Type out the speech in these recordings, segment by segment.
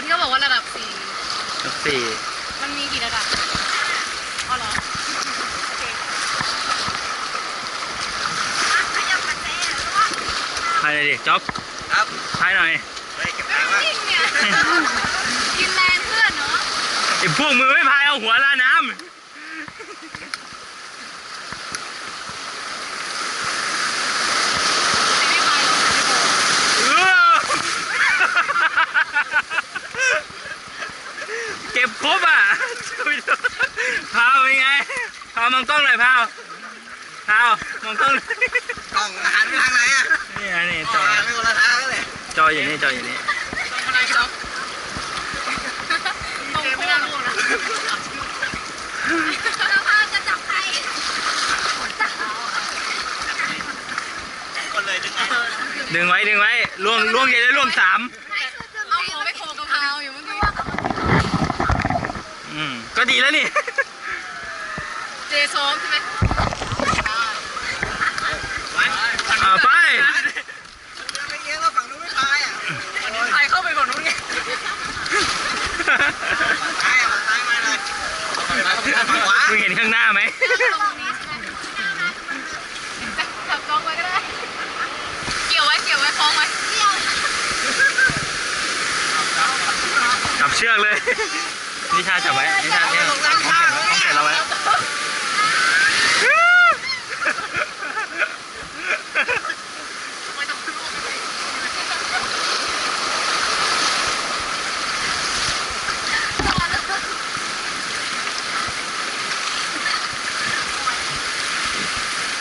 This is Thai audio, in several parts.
เขาบอกที่เขาบอกว่าระดับสี่สี่มันมีกี่ระดับอ๋อเหรอโอเคขยับมาเต้หรือว่าพายเลยดิจ๊อบครับพายหน่อยไปเก็บตังค์ครับจริงเนี่ยกินแรงเพื่อนเนาะ ไอ้พวกมือไม่พายเอาหัวลาน้ำ ไม่ไปหรอก เออเก็บครบอะพาวเป็นไงพาวมองกล้องหน่อยพาวพาวมองกล้องหน่อยกล่องหันไปทางไหนอะนี่ไงนี่จจออหันไปคนละทางเลยจออยู่นี่จออยู่นี่อะไรจ๊อบตรงโค้งนะแล้วพาจะจับใครจับคนเลยดึงไงดึงไว้ดึงไว้ล่วงล่วงจะได้ล่วงสาม เอาหัวไปโขกกะเพราอยู่เมื่อกี้ อืม ก็ดีแล้วนี่ เจซ้อมใช่ไหมเอาไป ไม่เยอะแล้วฝั่งนู้นไม่พายอะใครเข้าไปก่อนนู้นไงพายอะพายมาเลยฝั่งขวามึงเห็นข้างหน้าไหมจับกองไว้ก็ได้ เกี่ยวไว้ เกี่ยวไว้คล้องไว้ เกี่ยว จับเชือกเลย นิชาจับไว้นิชาเนี่ยต้องเสร็จต้องเสร็จแล้วไว้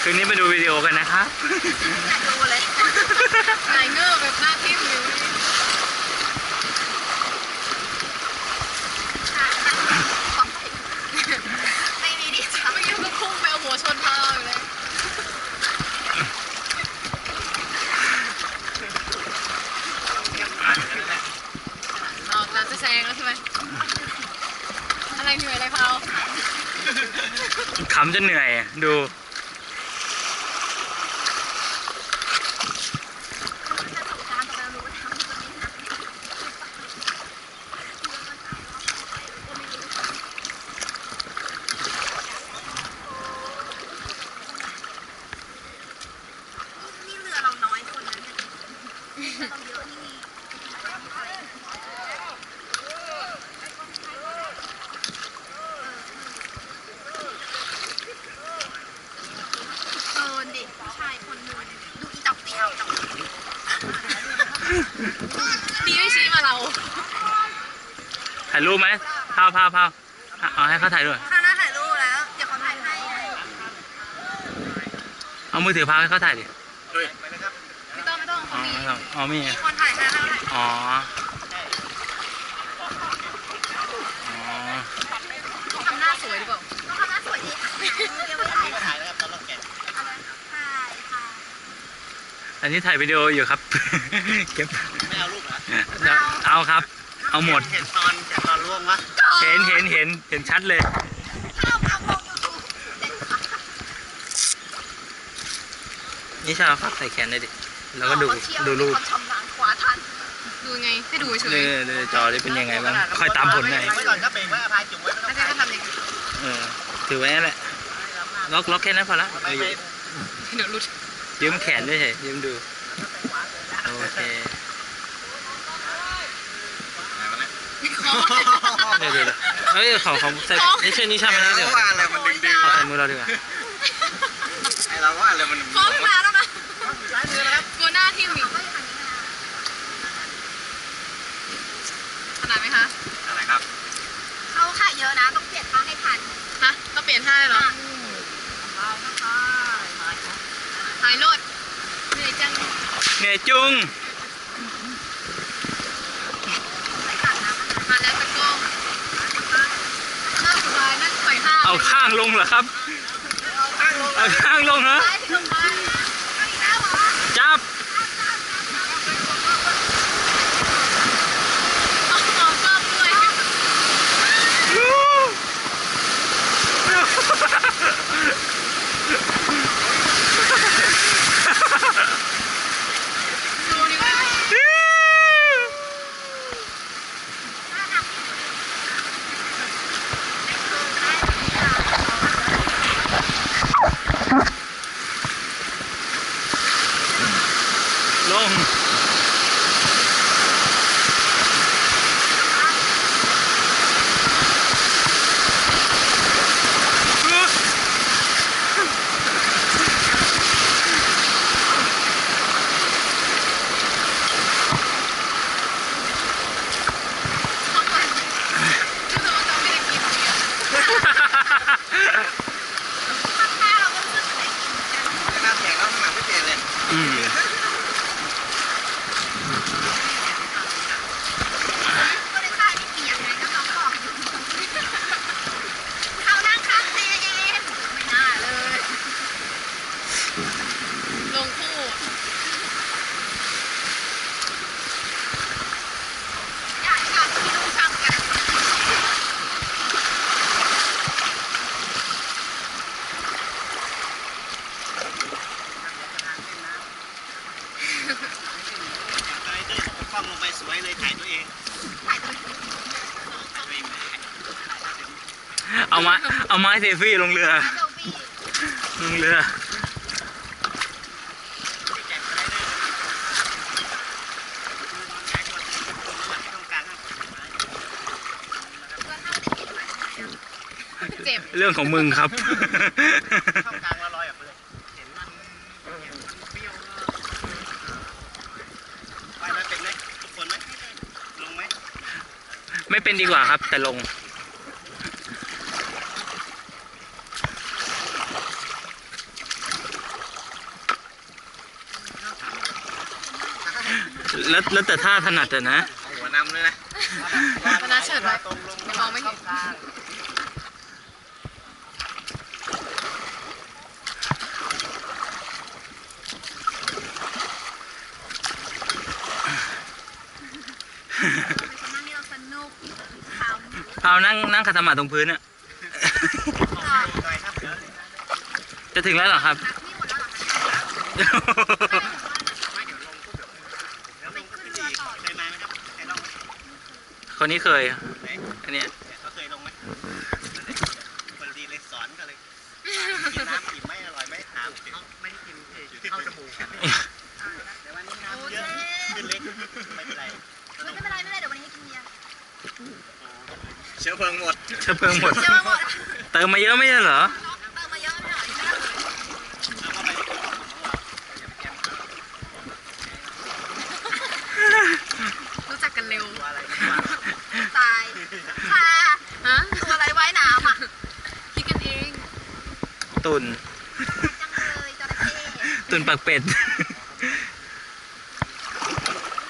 คืนนี้ไปดูวิดีโอกันนะครับดูเลยนายเงือบแบบหน้าทิ่มอยู่ไม่มีดิจ้าเมื่อกี้มันก็พุ่งไปเอาหัวชนเท้าอยู่เลย เอาตามจะแซงแล้วใช่ไหม อะไรเหนื่อยอะไรเผา ขำ จนเหนื่อยอะดู พาวพาวพาวเอาให้เขาถ่ายด้วยข้างหน้าถ่ายรูปแล้ว เดี๋ยวเขาถ่ายให้เอามือถือพาวให้เขาถ่ายดิไม่ต้องไม่ต้องอ๋เขาอมีไม่ต้องอ๋อมีมีคนถ่ายให้ให้เราถ่ายอ๋ออ๋อต้องทำหน้าสวยดีกว่าต้องทำหน้าสวยดีค่ะเดี๋ยวไม่ได้ก็ถ่ายแล้วครับตอนเราแกะถ่ายค่ะอันนี้ถ่ายวิดีโออยู่ครับ เก็บ ไม่เอารูปเหรอ เอาครับ เอาหมด เห็นตอนเห็นตอนล่วงวะ เห็นเห็นเห็นเห็นชัดเลยข้าวผัดพงยูทูบนี่ชาฝากใส่แขนเลยดิแล้วก็ดูดูรูปความชำนาญขวาทันดูไงให้ดูเฉยเออดูจอได้เป็นยังไงบ้างคอยตามผลหน่อยไว้ก่อนก็เบรกไว้อภัยจุ่มไว้ไม่ต้แล้อวงแกถ่ายก็ทำอย่างนี้เออถือไว้นั่นแหละล็อกล็อกแค่นั้นพอละไปไปเดี๋ยวรุดยืมแขนด้วยเฉยยืมดูโอเคเดี๋ยว เดี๋ยวเดี๋ยวเฮ้ยของของใส่นี่ช่วยนี่ช่างมาแล้วเดี๋ยวว่าอะไรมันดึงดึงเอาใส่มือเราดีกว่าไอเราว่าอะไรมันพร้อมมาแล้วนะซ้ายมือนะครับกลัวหน้าทิ่มอีกขนาดไหมคะอะไรครับเขาขายเยอะนะต้องเปลี่ยนท่าให้ทันฮะต้องเปลี่ยนท่าเลยเหรอหายโลดเหนื่อยจังเหนื่อยจุง มาแล้วตะกล้องน่าสบายนั่งปล่อยท่า เอางลงเหรอครับข้างลงนะซ้ายถึงลงมาเอาอีกแล้วเหรอ จับ เอาเอากล้องด้วย ดูนี่ว่า ลง เขาไปรู้สึกว่าจะไม่ได้กินเยอะถ้าเราก็รู้สึกได้กิน น้ำแข็งแล้วหนักไม่เปลี่ยนเลย อืม ก็เลยท่าที่เปียกไงก็น้องบอกอยู่เขานั่งข้างเตียงเองไม่น่าเลย ลงคู่ใหญ่ค่ะที่ดูช่างกัน ตอนนี้ด้วยกล้องลงไปสวยเลยถ่ายตัวเอง ถ่ายตัว ถ่ายตัวเองไม่ได้ เอาไม้ เอาไม้เซฟี่ลงเรือเซลฟี่ลงเรือแกะไปได้เลยใช้ตัวตรงกลางครับเจ็บเรื่องของมึงครับช่องกลางละลอยออกไปเลยเห็นมันเห็นมันเปรี้ยวไปไหมเป็นไหมทุกคนไหมลงไหมไม่เป็นดีกว่าครับ แต่ลง แล้วแล้วแต่ท่าถนัดอะนะเอาหัวนำเลยนะคณะเฉิดไว้ตรงลงมองไม่เห็น นั่งนี่เราสนุกทำเอานั่งนั่งขัดสมาธิตรงพื้นอะหน่อยครับเดี๋ยวจะถึงแล้วเหรอครับ นักนี่หมดแล้วเหรอคะไม่เดี๋ยวลงปุ๊บเดี๋ยวเดี๋ยวลงก็ขึ้นอีกเคยมาไหมครับเคยลองไหม คนนี้เคยไหนอันเนี้ยเขาเคยลงไหมคนดีเลยสอนกันเลยกินน้ำอิ่มไหมอร่อยไหมถามไม่ได้กินเข้าจมูกแต่วันนี้น้ำเยอะขึ้นเล็กไม่เป็นไรไม่เป็นไรไม่เป็นไรเดี๋ยววันนี้ให้กินเบียร์เชื้อเพลิงหมดเชื้อเพลิงหมดเยอะหมดเติมมาเยอะไม่ใช่เหรอ เติมมาเยอะไม่หน่อยไม่ได้เลย แล้วก็ไปที่ของของเราแกม เร็ว ตัวอะไร ตายค่ะฮะตัวอะไรว่ายน้ำอะคิดกันเอง ตุนจังเลยจระเข้ตุนปักเป็ดเ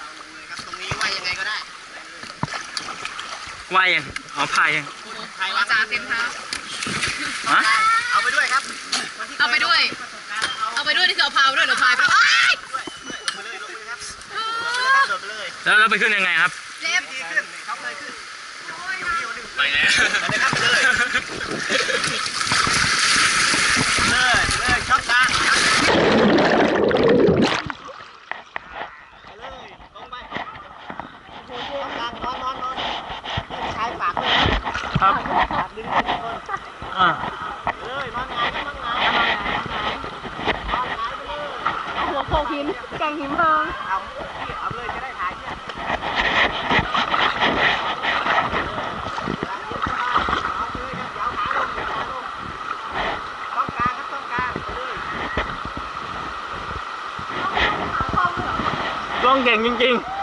ราลงเลยครับตรงนี้ว่ายังไงก็ได้ว่ายังอ๋อพายยังใครหัววางจ่าเต็มเท้าฮะเอาไปด้วยครับเอาไปด้วย เอาไปด้วยที่คือเอาพาไปด้วยเดี๋ยวพายไปด้วยอ้ายลงไปเลยลงไปเลยครับโดดไปเลยแล้วเราไปขึ้นยังไงครับ เล็บดีขึ้นครับเลยขึ้นไปไงไปเลยครับเลย เลยเลยชอบกลางไปเลยลงไปชอบกลางนอนนอนนอนใช้ปากเลย ครับ ปากดึงขึ้นคน อ่า เลยนอนหงายนอนหงายนอนหงายนอนหงายนอนหงายไปเลย หัวโขกหินแกงหินเพิง เอาเอาเลยจะได้ถ่ายเนี่ยต้องกลางครับต้องกลางไปเลย กล้องเก่งจริง ๆ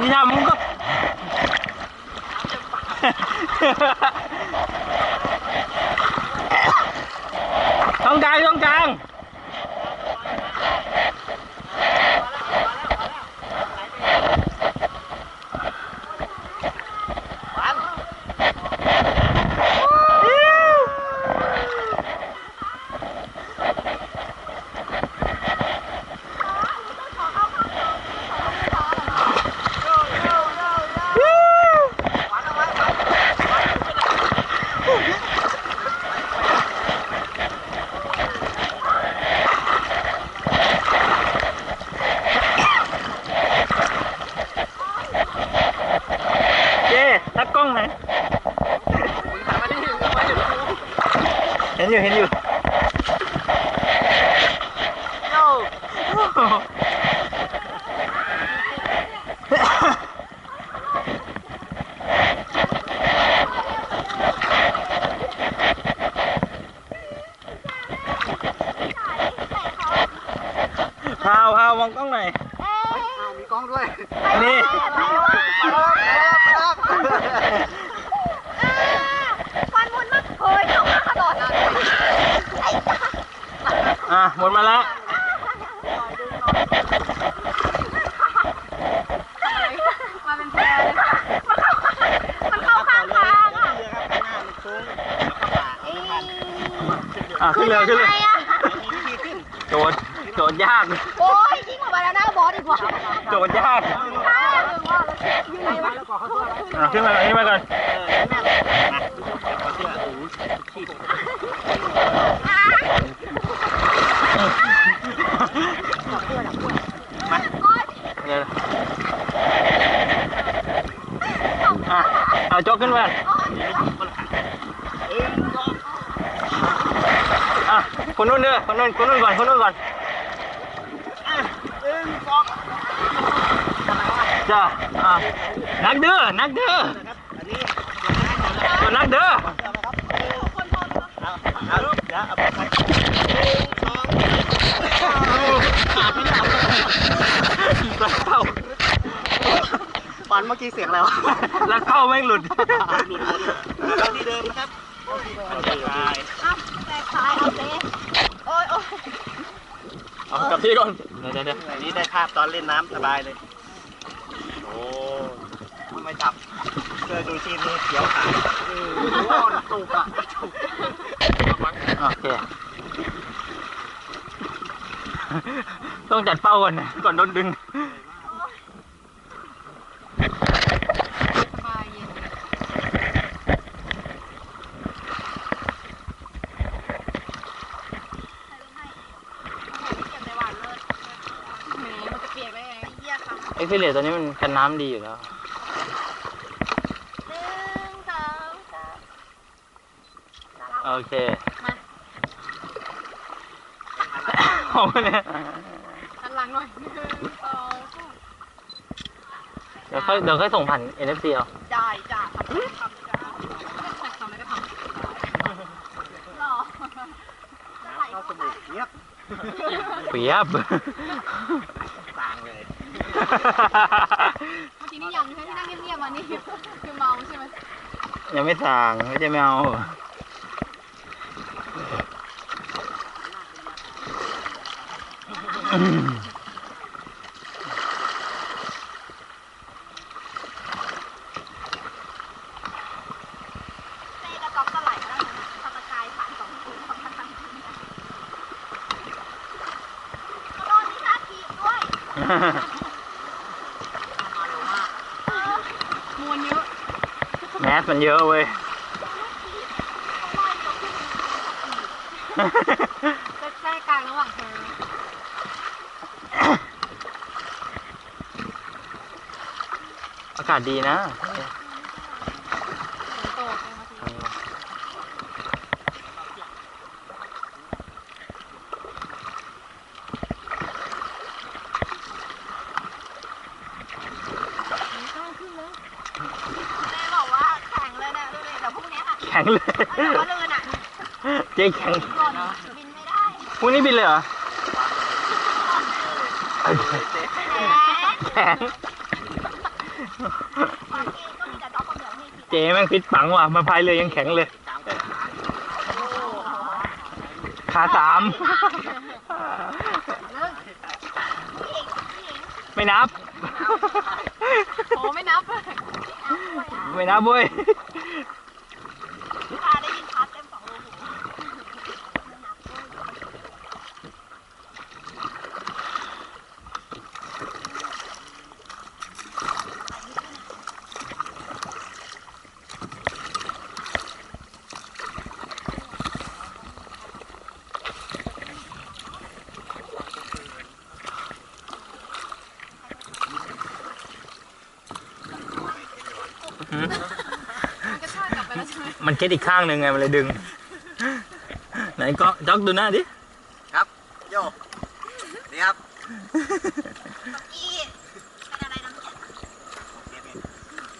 นี่ทำมึงก็ ตรงกลางตรงกลาง เจ๊ทักกล้องไหนเห็นอยู่ เห็นอยู่ พาวพาวมองกล้องหน่อยมีกล้องด้วย นี่ฟันมุนมากเฮ้ยเข้ามากระโดดเลยอะหมดมาแล้วมาเป็นแพรเลยมันเข้าข้างทางอะเรือครับข้างหน้ามันสูงแล้วก็ป่าเอาไม่ทันอะขึ้นเร็วขึ้นเร็วไงอะมีวิธีขึ้นโจทย์ โจทย์ยาก โอ้ยยิ่งกว่าบานาน่าบอสดีกว่าโจทย์ยากข้างว่าอยู่ไหนวะอะขึ้นมาก่อนขึ้นมาก่อนเออนั่นแหละมาขอเสื้อโอ้โหขี้เดี๋ยวอะเอาโจ๊กขึ้นมาอะคนนู้นเด้อคนนู้นคนนู้นก่อนคนนู้นก่อน จ้าอะนักเด้อนักเด้ออันนี้ตัวนักเด้อเอาเอาลูกเดี๋ยวเอาไปหนึ่งสองขาดไม่ได้แล้วเข้าตอนเมื่อกี้เสียงอะไรวะแล้วเข้าแม่งหลุดหลุดหลุดเอาที่เดิมนะครับเอาที่เดิมอ้าวแตกสายเอาเซ่โอ้ยโอ้ยเอากลับที่ก่อน เดี๋ยวเดี๋ยวเดี๋ยวอันนี้ได้ภาพตอนเล่นน้ำสบายเลย โอ้ทำไมจับเจอดูทีมนี้เขียวขาดโอ้ตุกอะตุกโอเคต้องจัดเป้าก่อนนะก่อนโดนดึง สบายเย็นแหมมันจะเปียกได้ไงเยี่ยค่ะเอ็กซิเลตตัวนี้มันกันน้ำดีอยู่แล้วหนึ่งสองโอเคมาเอาเนี่ยหันหลังหน่อยหนึ่งสองสามเดี๋ยวค่อยเดี๋ยวค่อยส่งผ่าน NFC เอาได้จ้ะทำทำจ้ะทำอะไรก็ทำหรอเข้าสมุกเงียบ เปียบต่างเลย เมื่อกี้นี่ยังใช่ไหมที่นั่งเงียบๆมานี่คือเมาใช่ไหมยังไม่สั่งไม่ใช่ไม่เอา เต้กระต๊อบก็ไหลแล้วนะตะกายผ่านสองถุงสองพันสามถุงโดนนิชาทีบด้วยมวนเยอะ แมสมันเยอะเว้ยใกล้ๆกลางระหว่างเธออากาศดีนะ ฝนตกเลยมาทีนี่กล้าขึ้นแล้วเต้บอกว่าแข็งเลยนะดูดิเดี๋ยวพรุ่งนี้ค่ะ แข็ งเลยเดี๋ยวว่าเดินอะเจ๊แข็งหล่นบินไม่ได้พรุ่งนี้บินเลยเหรอแข็งแข็งบางทีก็มีแต่ดอกกระเดื่องให้ทีเจ๊แม่งฟิตปังว่ะ มาพายเรือยังแข็งเลยกลางเป็นขาสามผู้หญิงผู้หญิงไม่นับ โอ้ไม่นับ ไม่นับเว้ย ค่ะได้ยินพัดเต็มสองรูหูไม่นับด้วย มันก็ชากกลับไปแล้วใช่ไหม มัน เก็ตอีกข้างหนึ่งไงมันเลยดึง ไหนก็จ็อกดูหน้าดิ ครับโยนี่ครับกี้เป็นอะไรน้ำเจ็ด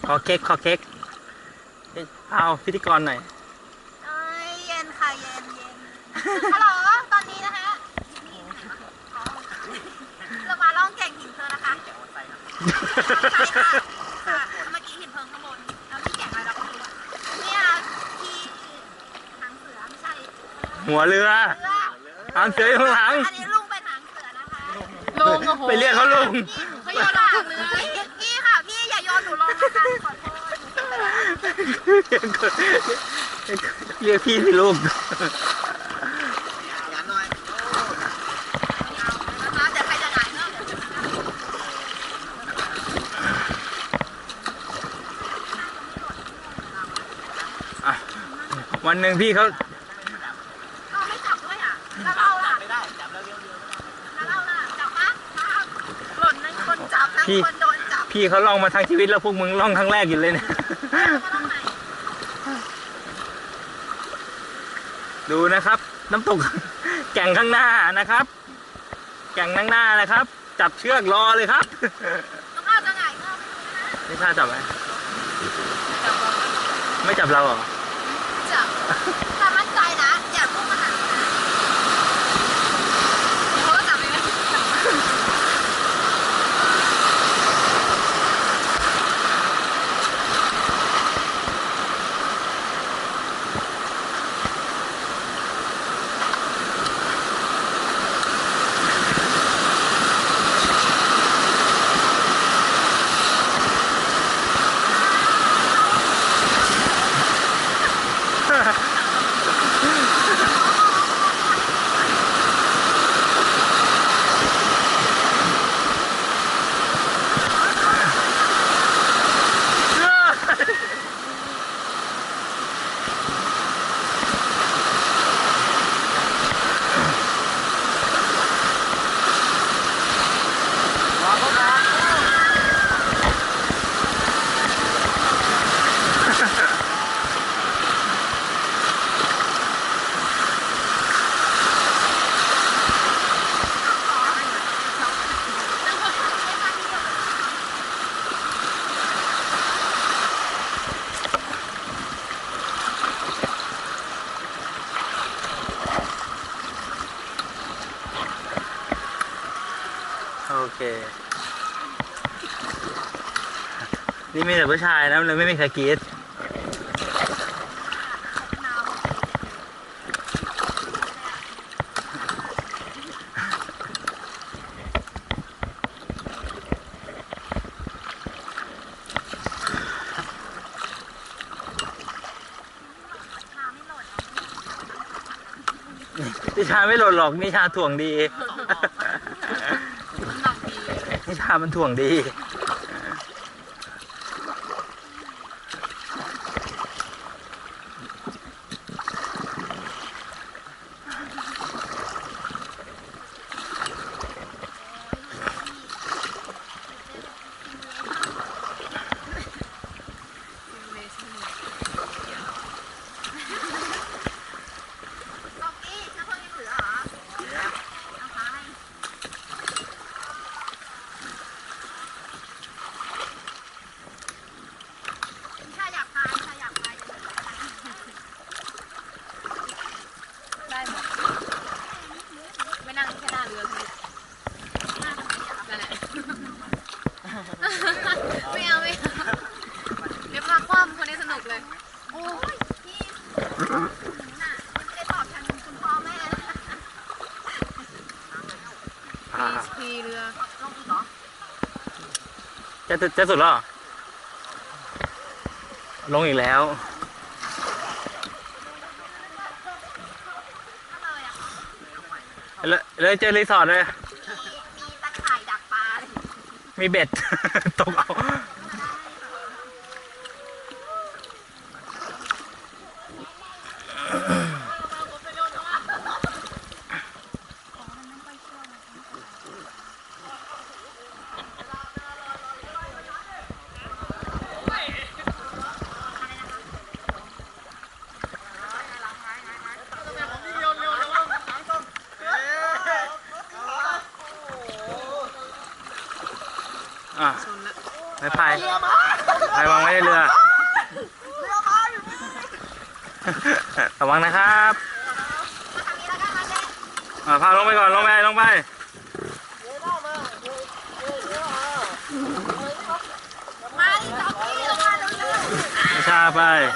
ขอเค้กขอเค้กเอาพิธีกรหน่อยเอ้ยเย็นค่ะเย็นเย็นฮัลโหลตอนนี้นะคะเรามาล่องแก่งหินเพลิงนะคะ หัวเรือเสือหางเสืออยู่ข้างหลัง อันนี้ลุงเป็นหางเสือนะคะลุงโอ้โหไปเรียกเขาลุง เขาโยนลงจากเรือพี่ค่ะพี่อย่าโยนหนูลงนะคะขอโทษเรียกพี่สิลูกยันหน่อยนะคะเดี๋ยวใครจะหงายเพิ่มเดี๋ยวจะมาวันหนึ่งพี่เขาเอาไม่จับด้วยอะแล้วเราล่ะ ไม่ได้จับแล้วเลี้ยวเลี้ยว แล้วเราล่ะจับปะมาหล่นทั้ง คนจับทั้งคนโดนจับพี่เขาล่องมาทั้งชีวิตแล้วพวกมึงล่องครั้งแรกอยู่เลยเนี่ยก็ต้องไหนดูนะครับ น้ำตก แก่งข้างหน้านะครับ แก่งข้างหน้านะครับ จับเชือกรอเลยครับ ต้องเอาจะหงายเพิ่มไม่กล้าจับไหมไม่จับเราเหรอ ค นี่มีแต่ผู้ชายนะเลยไม่มีสกรีดนิชาไม่หล่นหรอกนี่ชาถ่วงดี มันถ่วงดี จะจะสุดแล้วลงอีกแล้วเลยเจอรีสอร์ทเลย มีตะข่ายดักปลา มีเบ็ด ตกเอา ba vai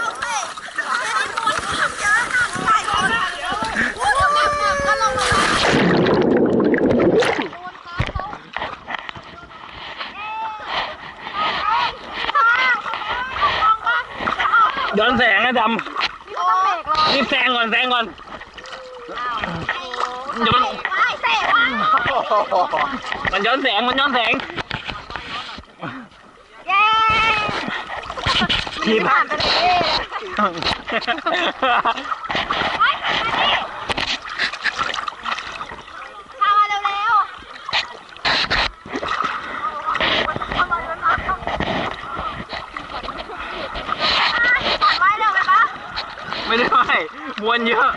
đón xe nghe đầm đi xe còn xe còn มันย้อนแสงมันย้อนแสง ขี่ผ่านไปเลยพามาเร็วไม่ได้ไม่มวนเยอะ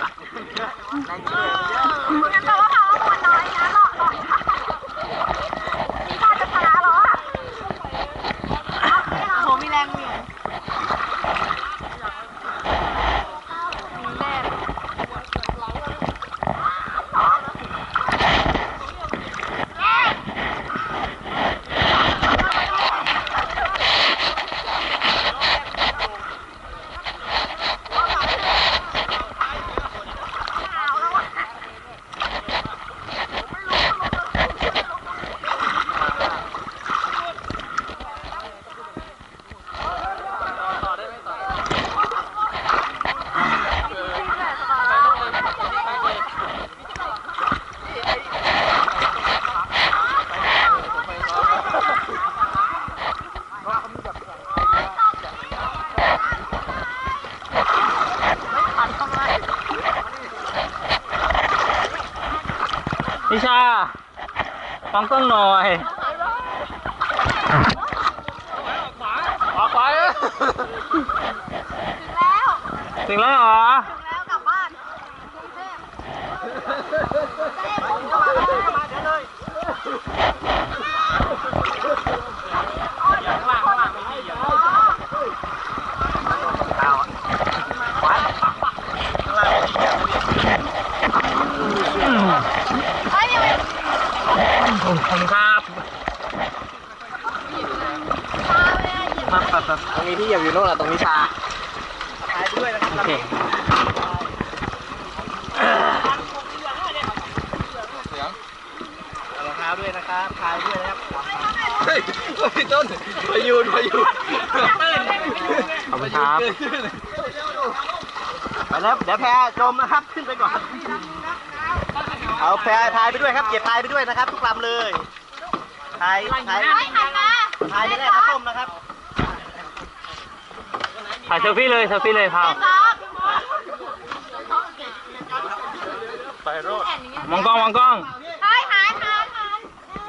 มองต้องหน่อยออกไปถึงแล้ว ถึงแล้วเหรอ ที่เหยียบอยู่โน่นอะตรงนี้ชาพายไปด้วยนะครับโอเคเอารองเท้าด้วยนะครับพายด้วยนะครับเฮ้ยพี่ต้นพายุนพายุนขอบคุณครับไปแล้วเดี๋ยวแพจมนะครับขึ้นไปก่อน เอาแพพายไปด้วยครับ เก็บพายไปด้วยนะครับ ทุกลำเลยพายพายเฮ้ยหันมาพายจะได้ข้าวต้มนะครับ ถ่ายเซลฟี่เลยเซลฟี่เลยพาวบ๊อบไปโรดมองกล้องมองกล้องเฮ้ยหันหันหัน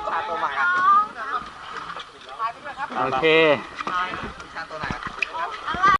พาตัวใหม่สองโอเคส